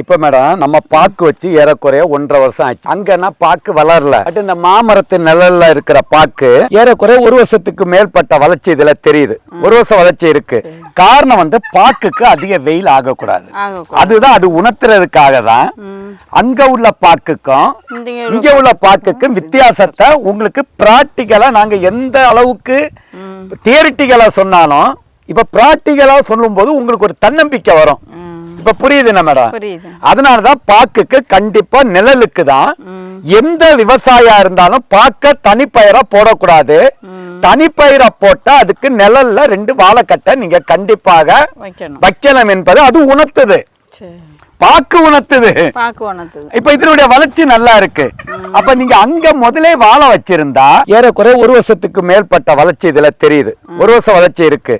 இப்ப மேடம் நம்ம பாக்கு வச்சு ஏறக்குறைய ஒன்றரை வருஷம் ஆச்சு. அங்கன்னா பாக்கு வளரல. பட் இந்த மாமரத்து நிழல்ல இருக்கிற பாக்கு ஏறக்குறைய ஒரு வருஷத்துக்கு மேற்பட்ட வளர்ச்சி இதுல தெரியுது. ஒரு வருஷம் வளர்ச்சி இருக்கு. காரணம் வந்து பாக்குக்கு அதிக வெயில் ஆகக்கூடாது. அதுதான் அது உணர்த்துறதுக்காக தான். அங்க உள்ள பாக்குக்கும் இங்க உள்ள பாக்குக்கும் வித்தியாசத்தை உங்களுக்கு பிராக்டிக்கலா நாங்க எந்த அளவுக்கு தியரிட்டிக்கலா சொன்னாலும் இப்ப பிராக்டிக்கலா சொல்லும்போது உங்களுக்கு ஒரு தன்னம்பிக்கை வரும். இப்ப புரியுதுண்ணா மேடம்? புரியுது. அதனாலதான் பாக்குக்கு கண்டிப்பா நிழலுக்கு தான் எந்த விவசாயியா இருந்தாலும் பாக்க தனிப்பயிரா போடக்கூடாது. தனிப்பயிரா போட்டா அதுக்கு நிழல்ல ரெண்டு வாழைக்கட்டை நீங்க கண்டிப்பாக வைக்கணும். என்பது அது உணர்த்துது. பாக்கு உணர்த்துது. இப்ப இதனுடைய வளர்ச்சி நல்லா இருக்கு. அப்ப நீங்க அங்க முதலே வாழ வச்சிருந்தா ஏறக்குறைய ஒரு வருஷத்துக்கு மேற்பட்ட வளர்ச்சி இதுல தெரியுது. ஒரு வருஷம் வளர்ச்சி இருக்கு.